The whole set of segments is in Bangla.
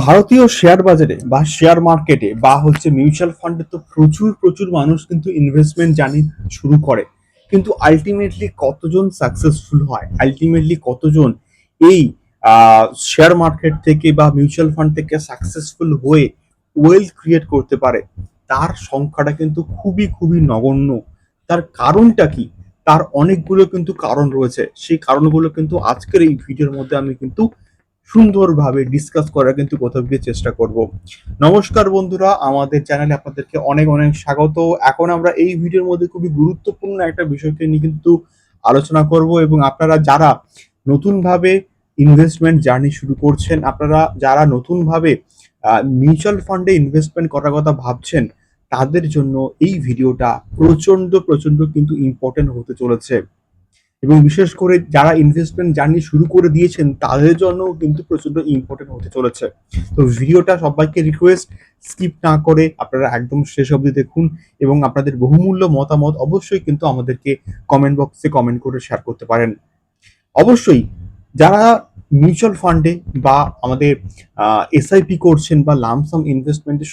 ভারতীয় শেয়ার বাজারে বা শেয়ার মার্কেটে বা হচ্ছে মিউচুয়াল ফান্ডে তো প্রচুর প্রচুর মানুষ কিন্তু ইনভেস্টমেন্ট জানি শুরু করে। কিন্তু আলটিমেটলি কতজন সাকসেসফুল হয়? আলটিমেটলি কতজন এই শেয়ার মার্কেট থেকে বা মিউচুয়াল ফান্ড থেকে সাকসেসফুল হয়ে ওয়েলথ ক্রিয়েট করতে পারে? তার সংখ্যাটা কিন্তু খুবই খুবই নগণ্য। তার কারণটা কি? তার অনেকগুলো কিন্তু কারণ রয়েছে। সেই কারণগুলো কিন্তু আজকের এই ভিডিওর মধ্যে আমি কিন্তু সুন্দরভাবে ডিসকাস করার কিন্তু কোথাও গিয়ে চেষ্টা করব। নমস্কার বন্ধুরা, আমাদের চ্যানেলে আপনাদেরকে অনেক অনেক স্বাগত। এখন আমরা এই ভিডিওর মধ্যে খুবই গুরুত্বপূর্ণ একটা বিষয়কে নিয়ে কিন্তু আলোচনা করব এবং আপনারা যারা নতুনভাবে ইনভেস্টমেন্ট জার্নি শুরু করছেন, আপনারা যারা নতুনভাবে মিউচুয়াল ফান্ডে ইনভেস্টমেন্ট করার কথা ভাবছেন, তাদের জন্য এই ভিডিওটা প্রচণ্ড প্রচণ্ড কিন্তু ইম্পর্টেন্ট হতে চলেছে। এবং বিশেষ করে যারা ইনভেস্টমেন্ট জার্নি শুরু করে দিয়েছেন, তাদের জন্য কিন্তু প্রচণ্ড ইম্পর্টেন্ট হতে চলেছে। তো ভিডিওটা সবাইকে রিকোয়েস্ট স্কিপ না করে আপনারা একদম শেষ অবধি দেখুন এবং আপনাদের বহুমূল্য মতামত অবশ্যই কিন্তু আমাদেরকে কমেন্ট বক্সে কমেন্ট করে শেয়ার করতে পারেন। অবশ্যই যারা মিউচুয়াল ফান্ডে বা আমাদের এসআইপি করছেন বা লামসাম ইনভেস্টমেন্টে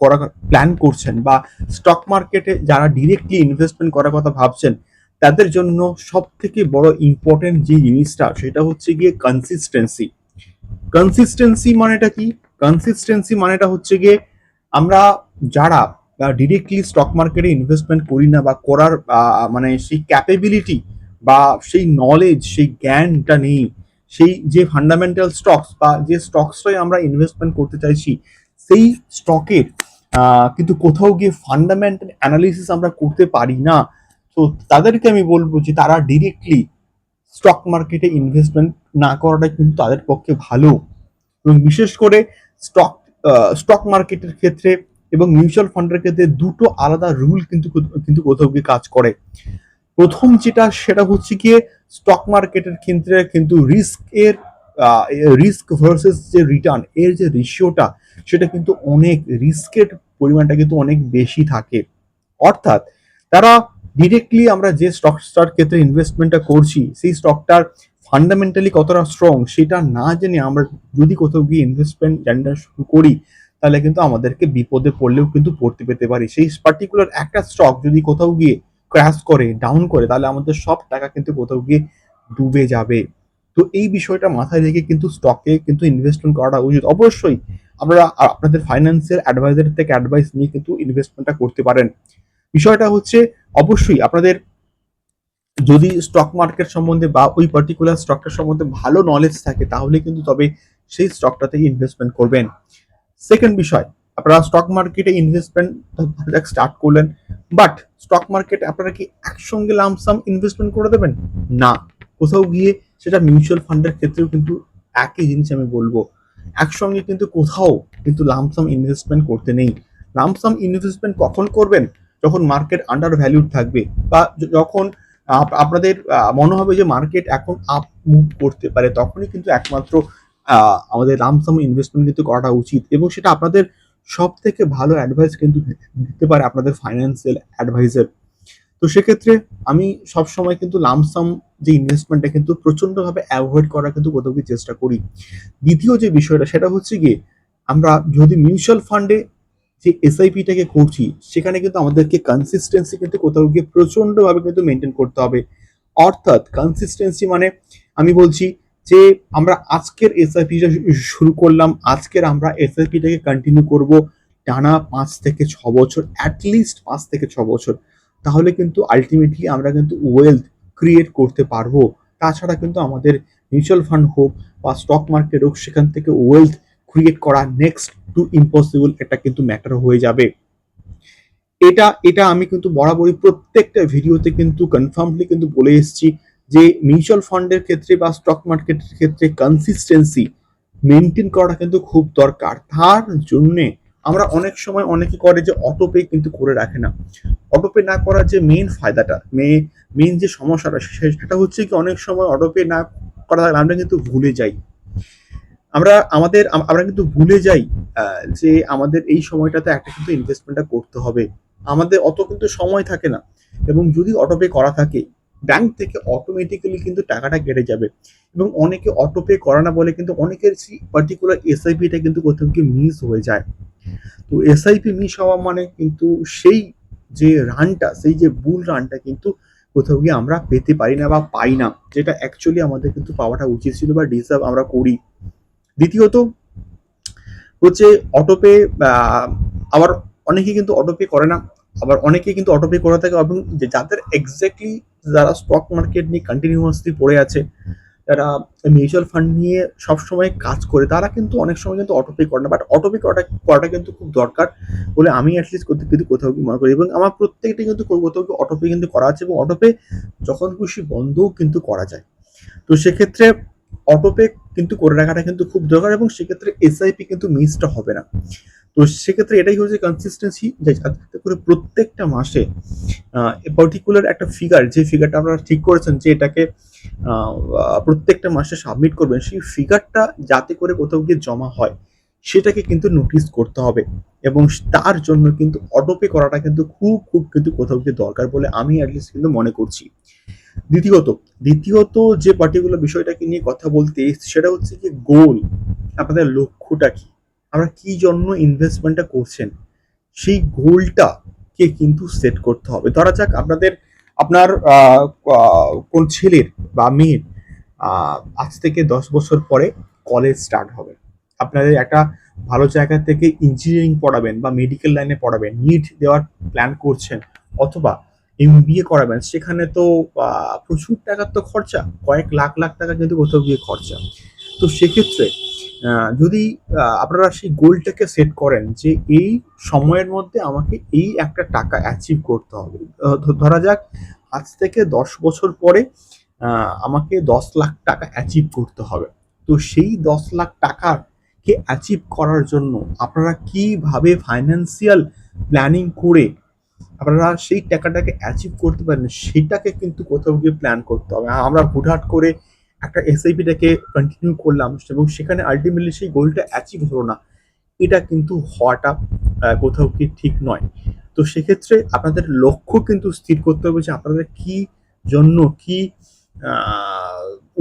করা প্ল্যান করছেন বা স্টক মার্কেটে যারা ডিরেক্টলি ইনভেস্টমেন্ট করার কথা ভাবছেন তাদের জন্য সব থেকে বড় ইম্পর্টেন্ট যে জিনিসটা, সেটা হচ্ছে গিয়ে কনসিস্টেন্সি কনসিস্টেন্সি মানেটা কি? কনসিস্টেন্সি মানেটা হচ্ছে গিয়ে আমরা যারা ডিরেক্টলি স্টক মার্কেটে ইনভেস্টমেন্ট করি না, বা করার মানে সেই ক্যাপেবিলিটি বা সেই নলেজ সেই জ্ঞানটা নেই, সেই যে ফান্ডামেন্টাল স্টকস বা যে স্টকসটাই আমরা ইনভেস্টমেন্ট করতে চাইছি, সেই স্টকের কিন্তু কোথাও গিয়ে ফান্ডামেন্টাল অ্যানালিসিস আমরা করতে পারি না তো তাদেরকে আমি বলব যে তারা ডিরেক্টলি স্টক মার্কেটে ইনভেস্টমেন্ট না করাটা কিন্তু তাদের পক্ষে ভালো। এবং বিশেষ করে স্টক স্টক মার্কেটের ক্ষেত্রে এবং মিউচুয়াল ফান্ডের ক্ষেত্রে দুটো আলাদা রুল কিন্তু কিন্তু কোথাও গিয়ে কাজ করে। প্রথম যেটা, সেটা হচ্ছে গিয়ে স্টক মার্কেটের ক্ষেত্রে কিন্তু রিস্ক এর রিস্ক ভার্সেস যে রিটার্ন এর যে রেশিওটা সেটা কিন্তু অনেক রিস্কের পরিমাণটা কিন্তু অনেক বেশি থাকে। অর্থাৎ তারা ডিরেক্টলি আমরা যে স্টকটার ক্ষেত্রে ইনভেস্টমেন্টটা করছি, সেই স্টকটার ফান্ডামেন্টালি কতটা স্ট্রং সেটা না জেনে আমরা যদি কোথাও গিয়ে ইনভেস্টমেন্ট জার্নিটা শুরু করি, তাহলে কিন্তু আমাদেরকে বিপদে পড়লেও কিন্তু পড়তে পেতে পারি। সেই পার্টিকুলার একটা স্টক যদি কোথাও গিয়ে ক্র্যাশ করে ডাউন করে, তাহলে আমাদের সব টাকা কিন্তু কোথাও গিয়ে ডুবে যাবে। তো এই বিষয়টা মাথায় রেখে কিন্তু স্টকে কিন্তু ইনভেস্টমেন্ট করাটা উচিত। অবশ্যই আমরা আপনাদের ফাইন্যান্সিয়াল অ্যাডভাইজার থেকে অ্যাডভাইস নিয়ে কিন্তু ইনভেস্টমেন্টটা করতে পারেন। বিষয়টা হচ্ছে অবশ্যই আপনাদের যদি স্টক মার্কেট সম্বন্ধে বা ওই পার্টিকুলার স্টকটার সম্বন্ধে ভালো নলেজ থাকে, তাহলে কিন্তু তবে সেই স্টকটাতে ইনভেস্টমেন্ট করবেন। সেকেন্ড বিষয়, আপনারা স্টক মার্কেটে ইনভেস্টমেন্ট স্টার্ট করলেন বাট স্টক মার্কেট আপনারা কি একসঙ্গে লামসাম ইনভেস্টমেন্ট করে দেবেন? না। কোথাও গিয়ে সেটা মিউচুয়াল ফান্ডের ক্ষেত্রেও কিন্তু একই জিনিস আমি বলব। একসঙ্গে কিন্তু কোথাও কিন্তু লামসাম ইনভেস্টমেন্ট করতে নেই। লামসাম ইনভেস্টমেন্ট কখন করবেন? যখন মার্কেট আন্ডার ভ্যালুড থাকবে বা যখন আপনাদের মনে হবে যে মার্কেট এখন আপ মুভ করতে পারে, তখনই কিন্তু একমাত্র আমাদের লামসাম ইনভেস্টমেন্ট কিন্তু করাটা উচিত এবং সেটা আপনাদের সব থেকে ভালো অ্যাডভাইস কিন্তু দিতে পারে আপনাদের ফাইন্যান্সিয়াল অ্যাডভাইজার তো সেক্ষেত্রে আমি সবসময় কিন্তু লামসাম যে ইনভেস্টমেন্টটা কিন্তু প্রচণ্ডভাবে অ্যাভয়েড করার কিন্তু কোথাও চেষ্টা করি। দ্বিতীয় যে বিষয়টা, সেটা হচ্ছে গিয়ে আমরা যদি মিউচুয়াল ফান্ডে যে এসআইপিটাকে করছি, সেখানে কিন্তু আমাদেরকে কনসিস্টেন্সি কিন্তু কোথাও গিয়ে প্রচণ্ডভাবে কিন্তু মেনটেন করতে হবে। অর্থাৎ কনসিস্টেন্সি মানে আমি বলছি যে আমরা আজকের এসআইপিটা শুরু করলাম, আজকের আমরা এসআইপিটাকে কন্টিনিউ করব টানা পাঁচ থেকে ছ বছর অ্যাটলিস্ট পাঁচ থেকে ছ বছর। তাহলে কিন্তু আলটিমেটলি আমরা কিন্তু ওয়েলথ ক্রিয়েট করতে পারব। তাছাড়া কিন্তু আমাদের মিউচুয়াল ফান্ড হোক বা স্টক মার্কেট হোক, সেখান থেকে ওয়েলথ ক্রিয়েট করা নেক্সট টু ইম্পসিবল এটা কিন্তু ম্যাটার হয়ে যাবে। এটা এটা আমি কিন্তু বরাবরই প্রত্যেকটা ভিডিওতে কিন্তু কনফার্মলি কিন্তু বলে এসেছি যে মিউচুয়াল ফান্ডের ক্ষেত্রে বা স্টক মার্কেটের ক্ষেত্রে কনসিস্টেন্সি মেনটেন করাটা কিন্তু খুব দরকার। তার জন্যে আমরা অনেক সময় অনেকে করে যে অটোপে কিন্তু করে রাখে না। অটোপে না করার যে মেন ফায়দাটা মে মেন যে সমস্যাটা, সেটা হচ্ছে কি অনেক সময় অটোপে না করা আমরা কিন্তু ভুলে যাই। আমরা আমাদের, আমরা কিন্তু ভুলে যাই যে আমাদের এই সময়টাতে একটা কিন্তু ইনভেস্টমেন্টটা করতে হবে। আমাদের অত কিন্তু সময় থাকে না। এবং যদি অটোপে করা থাকে ব্যাংক থেকে অটোমেটিক্যালি কিন্তু টাকাটা কেটে যাবে। এবং অনেকে অটোপে করা না বলে কিন্তু অনেকের সেই পার্টিকুলার এসআইপিটা কিন্তু কোথাও গিয়ে মিস হয়ে যায়। তো এসআইপি মিস হওয়া মানে কিন্তু সেই যে রানটা সেই যে বুল রানটা কিন্তু কোথাও গিয়ে আমরা পেতে পারি না বা পাই না। যেটা অ্যাকচুয়ালি আমাদের কিন্তু পাওয়াটা উচিত ছিল বা ডিজার্ভ আমরা করি। দ্বিতীয়ত হচ্ছে অটোপে আবার অনেকে কিন্তু অটোপে করে না, আবার অনেকে কিন্তু অটোপে করে থাকে এবং যাদের এক্স্যাক্টলি যারা স্টক মার্কেট নিয়ে কন্টিনিউয়াসলি পড়ে আছে, যারা মিউচুয়াল ফান্ড নিয়ে সবসময় কাজ করে, তারা কিন্তু অনেক সময় কিন্তু অটোপে করে না বাট অটোপে করাটা করাটা কিন্তু খুব দরকার বলে আমি অ্যাটলিস্ট করতে কিন্তু কোথাও কি মনে করি এবং আমার প্রত্যেকটা কিন্তু কোথাও কি অটোপে কিন্তু করা আছে এবং অটোপে যখন খুশি বন্ধও কিন্তু করা যায়। তো সেক্ষেত্রে অটোপে কিন্তু করে রাখাটা কিন্তু খুব দরকার এবং সেক্ষেত্রে এসআইপি কিন্তু মিসটা হবে না। তো সেক্ষেত্রে এটাই হচ্ছে কনসিস্টেন্সি যে যাতে করে প্রত্যেকটা মাসে পার্টিকুলার একটা ফিগার যে ফিগারটা আপনারা ঠিক করেছেন যে এটাকে প্রত্যেকটা মাসে সাবমিট করবেন, সেই ফিগারটা যাতে করে কোথাও গিয়ে জমা হয়, সেটাকে কিন্তু নোটিস করতে হবে। এবং তার জন্য কিন্তু অটোপে করাটা কিন্তু খুব খুব কিন্তু কোথাও গিয়ে দরকার বলে আমি অ্যাটলিস্ট কিন্তু মনে করছি। দ্বিতীয়ত দ্বিতীয়ত যে পার্টিকুলার বিষয়টাকে নিয়ে কথা বলতে এসেছি সেটা হচ্ছে যে গোল আপনাদের লক্ষ্যটা কি? আমরা কি জন্য ইনভেস্টমেন্টটা করছেন? সেই গোলটা কে কিন্তু সেট করতে হবে। ধরা যাক আপনাদের, আপনার কোন ছেলের বা মেয়ের আজ থেকে দশ বছর পরে কলেজ স্টার্ট হবে। আপনাদের একটা ভালো জায়গা থেকে ইঞ্জিনিয়ারিং পড়াবেন বা মেডিকেল লাইনে পড়াবেন নিট দেওয়ার প্ল্যান করছেন, অথবা এমবিএ করাবেন, সেখানে তো প্রচুর টাকার তো খরচা, কয়েক লাখ লাখ টাকা কিন্তু কোথাও গিয়ে খরচা। তো সেক্ষেত্রে যদি আপনারা সেই গোলটাকে সেট করেন যে এই সময়ের মধ্যে আমাকে এই একটা টাকা অ্যাচিভ করতে হবে। ধরা যাক, আজ থেকে দশ বছর পরে আমাকে দশ লাখ টাকা অ্যাচিভ করতে হবে। তো সেই দশ লাখ টাকাকে অ্যাচিভ করার জন্য আপনারা কীভাবে ফাইন্যান্সিয়াল প্ল্যানিং করে আপনারা সেই টাকাটাকে অ্যাচিভ করতে পারেন, সেটাকে কিন্তু কোথাও গিয়ে প্ল্যান করতে হবে। আমরা হুটহাট করে একটা এসআইপিটাকে কন্টিনিউ করলাম এবং সেখানে আলটিমেটলি সেই গোলটা অ্যাচিভ হলো না। এটা কিন্তু হওয়াটা কোথাও কি ঠিক নয়। তো সেক্ষেত্রে আপনাদের লক্ষ্য কিন্তু স্থির করতে হবে যে আপনাদের কি জন্য, কি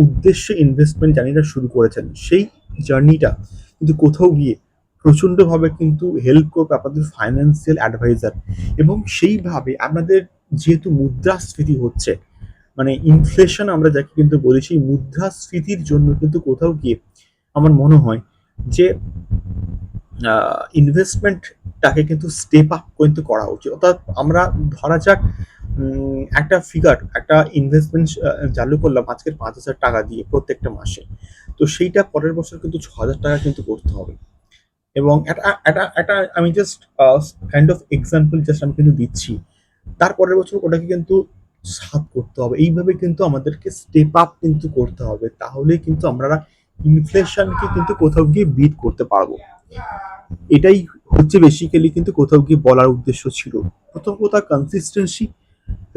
উদ্দেশ্যে ইনভেস্টমেন্ট জার্নিটা শুরু করেছেন। সেই জার্নিটা কিন্তু কোথাও গিয়ে প্রচণ্ডভাবে কিন্তু হেল্প করবে আপনাদের ফাইন্যান্সিয়াল অ্যাডভাইজার এবং সেইভাবে আপনাদের যেহেতু মুদ্রাস্ফীতি হচ্ছে মানে ইনফ্লেশন আমরা যাকে কিন্তু বলি, সেই মুদ্রাস্ফীতির জন্য কিন্তু কোথাও গিয়ে আমার মনে হয় যে ইনভেস্টমেন্টটাকে কিন্তু স্টেপ আপ কিন্তু করা উচিত। অর্থাৎ আমরা ধরা যাক একটা ফিগার একটা ইনভেস্টমেন্ট চালু করলাম আজকের পাঁচ হাজার টাকা দিয়ে প্রত্যেকটা মাসে। তো সেইটা পরের বছর কিন্তু ছ হাজার টাকা কিন্তু করতে হবে। এবং একটা একটা একটা, আমি just kind of example just আমি কিন্তু দিচ্ছি। তারপরের বছর ওটাকে কিন্তু সাত করতে হবে। এইভাবে কিন্তু আমাদেরকে স্টেপ আপ কিন্তু করতে হবে। তাহলে কিন্তু আমরা ইনফ্লেশনকে কিন্তু কোথাও গিয়ে বিট করতে পারব। এটাই হচ্ছে বেসিক্যালি কিন্তু কোথাও গিয়ে বলার উদ্দেশ্য ছিল। প্রথম কথা কনসিস্টেন্সি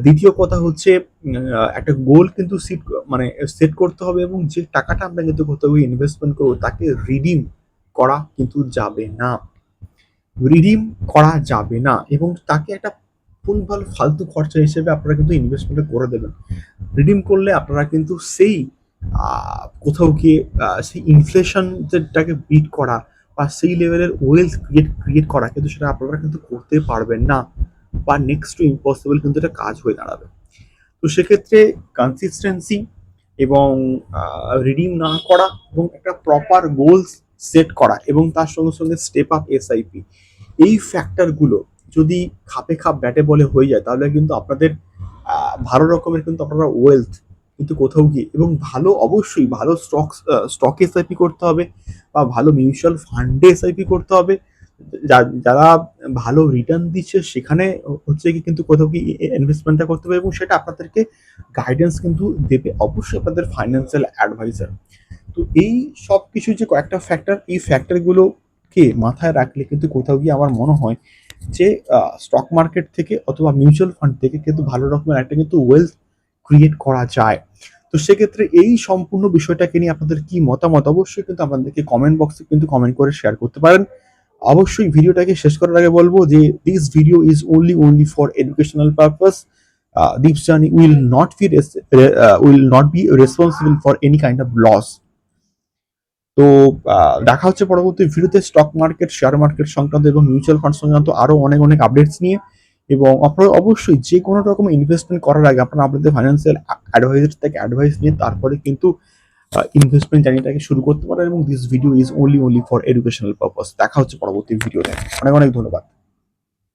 দ্বিতীয় কথা হচ্ছে একটা গোল কিন্তু সিট মানে সেট করতে হবে এবং যে টাকাটা আমরা কিন্তু কোথাও গিয়ে ইনভেস্টমেন্ট করব, তাকে রিডিম করা কিন্তু যাবে না। রিডিম করা যাবে না এবং তাকে একটা ভুলভাল ফালতু খরচা হিসেবে আপনারা কিন্তু ইনভেস্টমেন্ট করে দেবেন। রিডিম করলে আপনারা কিন্তু সেই কোথাও গিয়ে সেই ইনফ্লেশনটাকে বিট করা বা সেই লেভেলের ওয়েলথ ক্রিয়েট ক্রিয়েট করা কিন্তু সেটা আপনারা কিন্তু করতে পারবেন না বা নেক্সট টু ইম্পসিবল কিন্তু এটা কাজ হয়ে দাঁড়াবে। তো সেক্ষেত্রে কনসিস্টেন্সি এবং রিডিম না করা এবং একটা প্রপার গোলস সেট করা এবং তার সঙ্গে সঙ্গে স্টেপ আপ এসআইপি এই ফ্যাক্টরগুলো যদি খাপে খাপ ব্যাটে বলে হয়ে যায়, তাহলে কিন্তু আপনাদের ভালো রকমের কিন্তু আপনারা ওয়েলথ কিন্তু কোথাও গিয়ে এবং ভালো অবশ্যই ভালো স্টক স্টক এসআইপি করতে হবে বা ভালো মিউচুয়াল ফান্ডে এসআইপি করতে হবে। যারা ভালো রিটার্ন দিচ্ছে সেখানে হচ্ছে কি কিন্তু কোথাও কি ইনভেস্টমেন্টটা করতে হবে এবং সেটা আপনাদেরকে গাইডেন্স কিন্তু দেবে অবশ্যই আপনাদের ফাইন্যান্সিয়াল অ্যাডভাইজার তো এই সব কিছু যে কয়েকটা ফ্যাক্টর এই ফ্যাক্টরগুলোকে মাথায় রাখলে কিন্তু কোথাও গিয়ে আমার মনে হয় যে স্টক মার্কেট থেকে অথবা মিউচুয়াল ফান্ড থেকে কিন্তু ভালো রকমের একটা কিন্তু ওয়েলথ ক্রিয়েট করা যায়। তো সেক্ষেত্রে এই সম্পূর্ণ বিষয়টাকে নিয়ে আপনাদের কি মতামত, অবশ্যই কিন্তু আপনাদেরকে কমেন্ট বক্সে কিন্তু কমেন্ট করে শেয়ার করতে পারেন। অবশ্যই ভিডিওটাকে শেষ করার আগে বলব যে this video is only only for educational purpose Deep's journey will not be will not be responsible for any kind of loss তো দেখা হচ্ছে পরবর্তী ভিডিওতে স্টক মার্কেট শেয়ার মার্কেট সংক্রান্ত এবং মিউচুয়াল ফান্ড সংক্রান্ত আরও অনেক অনেক আপডেটস নিয়ে। এবং আপনারা অবশ্যই যে কোনো রকম ইনভেস্টমেন্ট করার আগে আপনারা আপনাদের ফাইন্যান্সিয়াল অ্যাডভাইজার থেকে অ্যাডভাইস নিয়ে তারপরে কিন্তু ইনভেস্টমেন্ট জার্নিটাকে শুরু করতে পারেন। এবং this video is only only for educational purpose দেখা হচ্ছে পরবর্তী ভিডিওতে অনেক অনেক ধন্যবাদ।